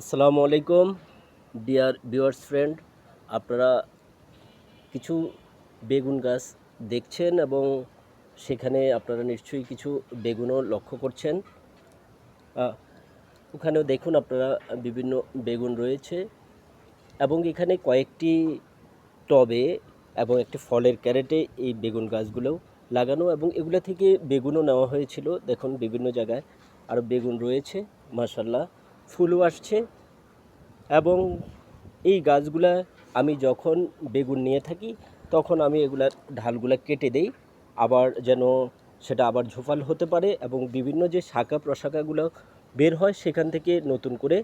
আসসালামু আলাইকুম, dear viewers friend. আপনারা কিছু বেগুন গাছ দেখছেন এবং সেখানে আপনারা নিশ্চয়ই কিছু বেগুনও লক্ষ্য করছেন। ওখানেও দেখুন আপনারা বিভিন্ন বেগুন রয়েছে এবং এখানে কয়েকটি টবে এবং একটি ফলের ক্যারেটে এই বেগুন গাছগুলো লাগানো এবং এগুলো থেকে বেগুনও নেওয়া হয়েছিল। দেখুন, বিভিন্ন জায়গায় আর বেগুন রয়েছে মাসাল্লাহ ফুলও আসছে এবং এই গাছগুলা আমি যখন বেগুন নিয়ে থাকি, তখন আমি এগুলার ঢালগুলা কেটে দেই। আবার যেন সেটা আবার ঝোপাল হতে পারে এবং বিভিন্ন যে শাখা প্রশাখাগুলো বের হয়, সেখান থেকে নতুন করে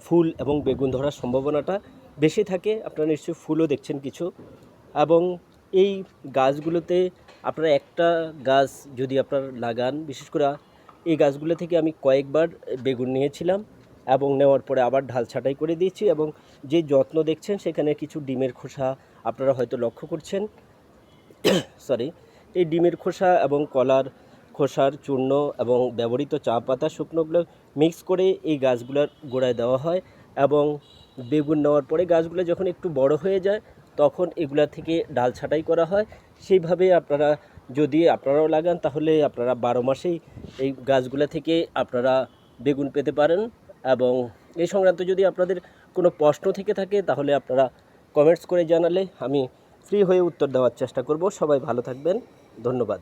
ফুল এবং বেগুন ধরার সম্ভাবনাটা বেশি থাকে। আপনারা নিশ্চয়ই ফুলও দেখছেন কিছু। এবং এই গাছগুলোতে আপনারা একটা গাছ যদি আপনারা লাগান, বিশেষ করে এই গাছগুলো থেকে আমি কয়েকবার বেগুন নিয়েছিলাম এবং নেওয়ার পরে আবার ঢাল ছাঁটাই করে দিয়েছি এবং যে যত্ন দেখছেন সেখানে কিছু ডিমের খোসা আপনারা হয়তো লক্ষ্য করছেন। সরি এই ডিমের খোসা এবং কলার খোসার চূর্ণ এবং ব্যবহৃত চা পাতা শুকনোগুলো মিক্স করে এই গাছগুলোর গোড়ায় দেওয়া হয় এবং বেগুন নেওয়ার পরে গাছগুলো যখন একটু বড় হয়ে যায় তখন এগুলা থেকে ডাল ছাঁটাই করা হয়। সেইভাবে আপনারা যদি আপনারাও লাগান, তাহলে আপনারা বারো মাসেই এই গাছগুলো থেকে আপনারা বেগুন পেতে পারেন। এবং এই সংক্রান্ত যদি আপনাদের কোনো প্রশ্ন থেকে থাকে, তাহলে আপনারা কমেন্টস করে জানালে আমি ফ্রি হয়ে উত্তর দেওয়ার চেষ্টা করব। সবাই ভালো থাকবেন। ধন্যবাদ।